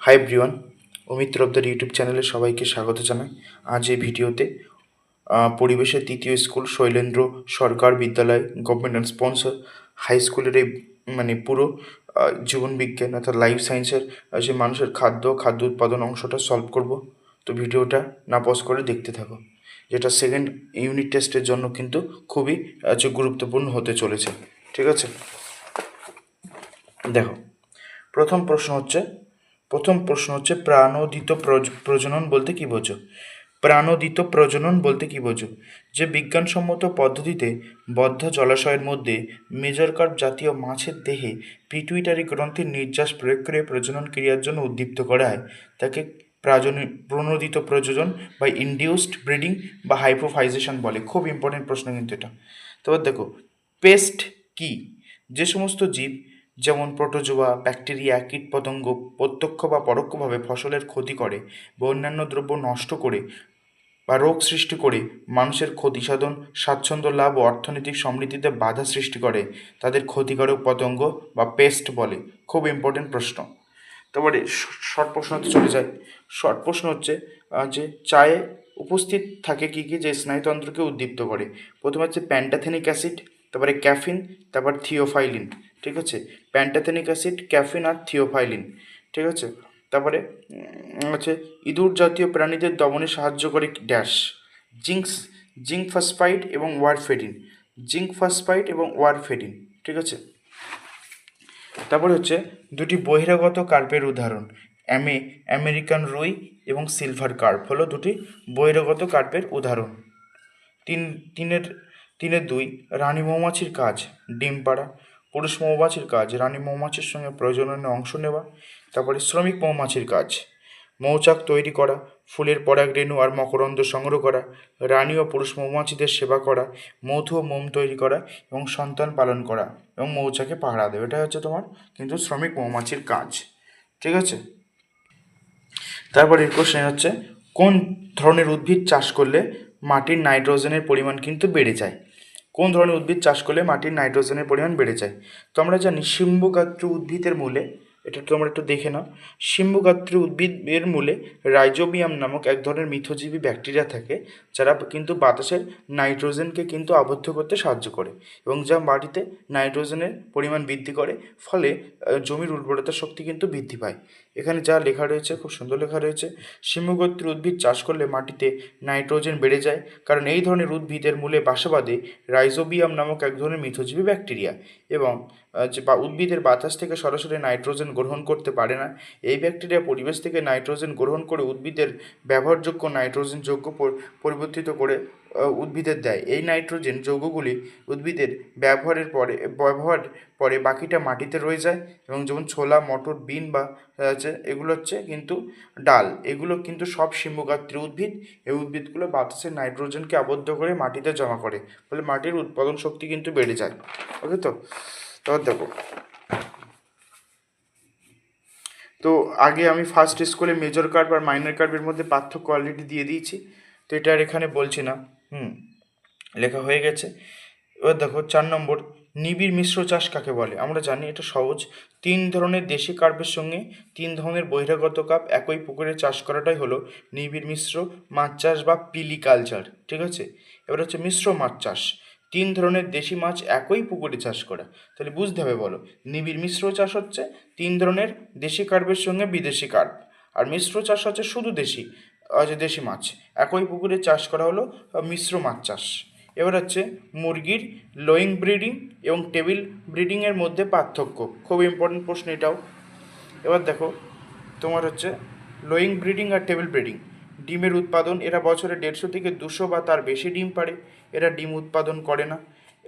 High ব্রিওয়ান অমিত রবদার YouTube চ্যানেলে সবাইকে স্বাগত জানাই। আজ এই ভিডিওতে পরিবেশের তৃতীয় স্কুল শৈলেন্দ্র সরকার বিদ্যালয় গভর্নমেন্ট অ্যান্ড স্পন্সর হাই স্কুলের এই মানে পুরো আহ, জীবন বিজ্ঞান অর্থাৎ লাইফ সায়েন্সের যে মানুষের খাদ্য খাদ্য উৎপাদন অংশটা সলভ করব। তো ভিডিওটা না পজ করে দেখতে থাকো। যেটা সেকেন্ড ইউনিট টেস্টের জন্য কিন্তু খুবই গুরুত্বপূর্ণ হতে চলেছে। ঠিক আছে? দেখো প্রথম প্রশ্ন হচ্ছে প্রথম প্রশ্ন হচ্ছে প্রাণোদিত প্রজনন বলতে কি বোঝো? প্রাণোদিত প্রজনন বলতে কি বোঝো? যে বিজ্ঞানসম্মত পদ্ধতিতে বদ্ধ জলাশয়ের মধ্যে মেজর কার্প জাতীয় মাছের দেহে পিটুইটারি গ্রন্থির নির্যাস প্রয়োগ করে প্রজনন ক্রিয়ার জন্য উদ্দীপ্ত করা হয়। তাকে প্রাজন প্রণোদিত প্রযোজন বা ইনডিউসড ব্রিডিং বা হাইপ্রোফাইজেশন বলে। খুব ইম্পর্টেন্ট প্রশ্ন কিন্তু এটা। তারপর দেখো, পেস্ট কি? যে সমস্ত জীব যেমন প্রোটোজোয়া ব্যাকটেরিয়া কীটপতঙ্গ প্রত্যক্ষ বা পরোক্ষভাবে ফসলের ক্ষতি করে বা অন্যান্য দ্রব্য নষ্ট করে বা রোগ সৃষ্টি করে, মানুষের ক্ষতি সাধন, স্বাচ্ছন্দ্য লাভ ও অর্থনৈতিক সমৃদ্ধিতে বাধা সৃষ্টি করে, তাদের ক্ষতিকারক পতঙ্গ বা পেস্ট বলে। খুব ইম্পর্টেন্ট প্রশ্ন। তারপরে শর্ট প্রশ্নতে চলে যায় শর্ট প্রশ্ন হচ্ছে যে চায়ে উপস্থিত থাকে কি কি যে স্নায়ুতন্ত্রকে উদ্দীপ্ত করে? প্রথমে হচ্ছে প্যান্টাথেনিক অ্যাসিড তারপরে ক্যাফিন তারপর থিওফাইলিন ঠিক আছে? প্যান্টাথেনিক অ্যাসিড ক্যাফিন আর থিওফাইলিন ঠিক আছে? তারপরে হচ্ছে ইঁদুর জাতীয় প্রাণীদের দমনে সাহায্য করে ড্যাশ জিঙ্কস জিঙ্ক ফসফাইড এবং ওয়ারফেডিন জিঙ্ক ফসফাইড এবং ওয়ারফেডিন ঠিক আছে? তারপরে হচ্ছে দুটি বহিরাগত কার্পের উদাহরণ, অ্যামে, আমেরিকান রুই এবং সিলভার কার্প হলো দুটি বহিরাগত কার্পের উদাহরণ। তিন, তিনের তিনের দুই, রানী মৌমাছির কাজ, ডিম পাড়া পুরুষ মৌমাছির কাজ, রানী মৌমাছির সঙ্গে প্রজননে অংশ নেওয়া, তারপরে শ্রমিক মৌমাছির কাজ, মৌচাক তৈরি করা, ফুলের পরাগ রেণু আর মকরন্দ সংগ্রহ করা, রানী ও পুরুষ মৌমাছিদের সেবা করা, মধু ও মোম তৈরি করা এবং সন্তান পালন করা এবং মৌচাকে পাহারা দেওয়া এটা হচ্ছে তোমার কিন্তু শ্রমিক মৌমাছির কাজ, ঠিক আছে? তারপরে কোশ্চেন হচ্ছে, কোন ধরনের উদ্ভিদ চাষ করলে মাটির নাইট্রোজেনের পরিমাণ কিন্তু বেড়ে যায়? কোন ধরনের উদ্ভিদ চাষ করলে মাটির নাইট্রোজেনের পরিমাণ বেড়ে যায়? তো আমরা জানি শিম্বুগাত্র উদ্ভিদের মূলে এটা তোমরা একটু দেখে নাও। শিম্বুগাত্র উদ্ভিদের মূলে রাইজোবিয়াম নামক এক ধরনের মিথজীবী ব্যাকটেরিয়া থাকে, যারা কিন্তু বাতাসের নাইট্রোজেনকে কিন্তু আবদ্ধ করতে সাহায্য করে এবং যা মাটিতে নাইট্রোজেনের পরিমাণ বৃদ্ধি করে, ফলে জমির উর্বরতা শক্তি কিন্তু বৃদ্ধি পায়। এখানে যা লেখা রয়েছে, খুব সুন্দর লেখা রয়েছে শিমগোত্র উদ্ভিদ চাষ করলে মাটিতে নাইট্রোজেন বেড়ে যায়, কারণ এই ধরনের উদ্ভিদের মূলে বাসা বাঁধে রাইজোবিয়াম নামক এক ধরনের মিথজীবী ব্যাকটেরিয়া এবং যে উদ্ভিদের বাতাস থেকে সরাসরি নাইট্রোজেন গ্রহণ করতে পারে না। এই ব্যাকটেরিয়া পরিবেশ থেকে নাইট্রোজেন গ্রহণ করে উদ্ভিদের ব্যবহারযোগ্য নাইট্রোজেন যৌগ পর- পরিবর্তিত করে উদ্ভিদের দেয়। এই নাইট্রোজেন যৌগগুলি উদ্ভিদের ব্যবহারের পরে, ব্যবহার পরে বাকিটা মাটিতে রয়ে যায় এবং যেমন ছোলা, মটর, বিন বা আছে, এগুলো হচ্ছে কিন্তু ডাল। এগুলো কিন্তু সব শিম্বগাত্রী উদ্ভিদ। এই উদ্ভিদগুলো বাতাসের নাইট্রোজেনকে আবদ্ধ করে মাটিতে জমা করে। ফলে মাটির উৎপাদন শক্তি কিন্তু বেড়ে যায়। ওকে তো? তারপর দেখো। তো আগে আমি ফার্স্ট স্কুলে মেজর কার্ভ আর মাইনর কার্ভের মধ্যে পার্থক্য অলরেডি দিয়ে দিয়েছি। তো এটা আর এখানে বলছি না। হুম, লেখা হয়ে গেছে। এবার দেখো, চার নম্বর, নিবিড় মিশ্র চাষ কাকে বলে? আমরা জানি এটা সহজ। তিন ধরনের দেশি কার্পের সঙ্গে তিন ধরনের বহিরাগত কাপ একই পুকুরে চাষ করাটাই হলো নিবিড় মিশ্র মাছ চাষ বা পিলি কালচার ঠিক আছে? এবার হচ্ছে মিশ্র মাছ চাষ। তিন ধরনের দেশি মাছ একই পুকুরে চাষ করা। তাহলে বুঝতে হবে বলো, নিবিড় মিশ্র চাষ হচ্ছে তিন ধরনের দেশি কার্পের সঙ্গে বিদেশি কার্প, আর মিশ্র চাষ হচ্ছে শুধু দেশি যে দেশি মাছ। একই পুকুরে চাষ করা হলো মিশ্র মাছ চাষ। এবার হচ্ছে মুরগির লোয়িং ব্রিডিং এবং টেবিল ব্রিডিংয়ের মধ্যে পার্থক্য। খুব ইম্পর্টেন্ট প্রশ্ন এটাও। এবার দেখো, তোমার হচ্ছে লোয়িং ব্রিডিং আর টেবিল ব্রিডিং ডিমের উৎপাদন এরা বছরে দেড়শো থেকে দুশো বা তার বেশি ডিম পারে এরা ডিম উৎপাদন করে না,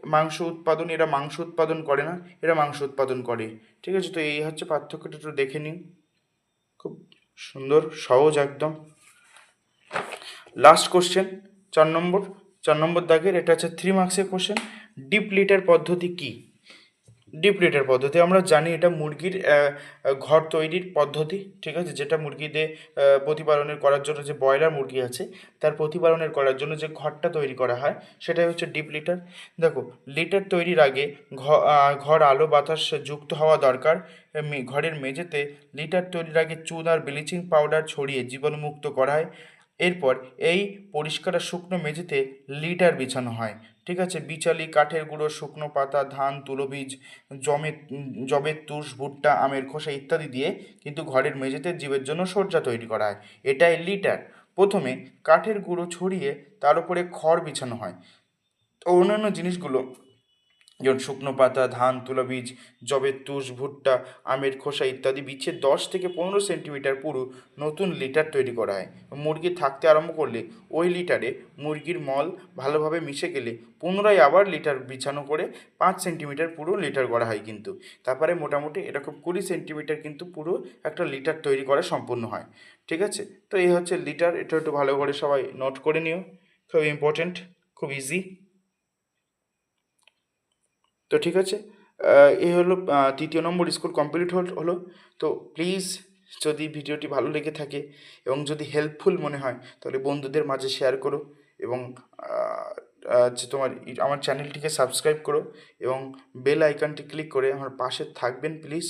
মাংস উৎপাদন, এরা মাংস উৎপাদন করে না, এরা মাংস উৎপাদন করে। ঠিক আছে? তো এই হচ্ছে পার্থক্যটা একটু দেখে নিন। খুব সুন্দর, সহজ একদম। লাস্ট কোশ্চেন চার নম্বর। চার নম্বর দাগের, এটা হচ্ছে থ্রি মার্কসের কোশ্চেন ডিপ লিটার পদ্ধতি কি? ডিপ লিটার পদ্ধতি। আমরা জানি এটা মুরগির ঘর তৈরির পদ্ধতি, ঠিক আছে? যেটা মুরগিদের প্রতিপালনের করার জন্য যে ব্রয়লার মুরগি আছে, তার প্রতিপালনের করার জন্য যে ঘরটা তৈরি করা হয়, সেটাই হচ্ছে ডিপ লিটার দেখো, লিটার তৈরির আগে ঘর আলো বাতাস যুক্ত হওয়া দরকার। ঘরের মেঝেতে লিটার তৈরির আগে চুন আর ব্লিচিং পাউডার ছড়িয়ে জীবাণুমুক্ত করা হয়। এরপর এই পরিষ্কার শুকনো মেঝেতে লিটার বিছানো হয়। ঠিক আছে? বিচালি, কাঠের গুঁড়ো, শুকনো পাতা, ধান তুলো বীজ জমে জবের তুষ, ভুট্টা, আমের খোসা ইত্যাদি দিয়ে কিন্তু ঘরের মেঝেতে জীবের জন্য শয্যা তৈরি করা হয়। এটাই লিটার। প্রথমে কাঠের গুঁড়ো ছড়িয়ে তার উপরে খড় বিছানো হয়। অন্যান্য জিনিসগুলো যেমন শুকনো পাতা, ধান, তুলা বীজ জবের তুষ, ভুট্টা, আমের খোসা ইত্যাদি বিছিয়ে দশ থেকে পনেরো সেন্টিমিটার পুরু নতুন লিটার তৈরি করা হয়। মুরগি থাকতে আরম্ভ করলে ওই লিটারে মুরগির মল ভালোভাবে মিশে গেলে পুনরায় আবার লিটার বিছানো করে পাঁচ সেন্টিমিটার পুরো লিটার করা হয় কিন্তু। তারপরে মোটামুটি এরকম কুড়ি সেন্টিমিটার কিন্তু পুরো একটা লিটার তৈরি করা সম্পূর্ণ হয়। ঠিক আছে? তো এই হচ্ছে লিটার। এটা একটু ভালো করে সবাই নোট করে নিও। খুব ইম্পর্ট্যান্ট খুব ইজি তো ঠিক আছে এই হলো তৃতীয় নম্বর স্কুল কমপ্লিট হলো তো প্লিজ যদি ভিডিওটি ভালো লেগে থাকে এবং যদি হেল্পফুল মনে হয়, তাহলে বন্ধুদের মাঝে শেয়ার করো এবং যে তোমার আমার চ্যানেলটিকে সাবস্ক্রাইব করো এবং বেল আইকনটি ক্লিক করে আমার পাশে থাকবেন প্লিজ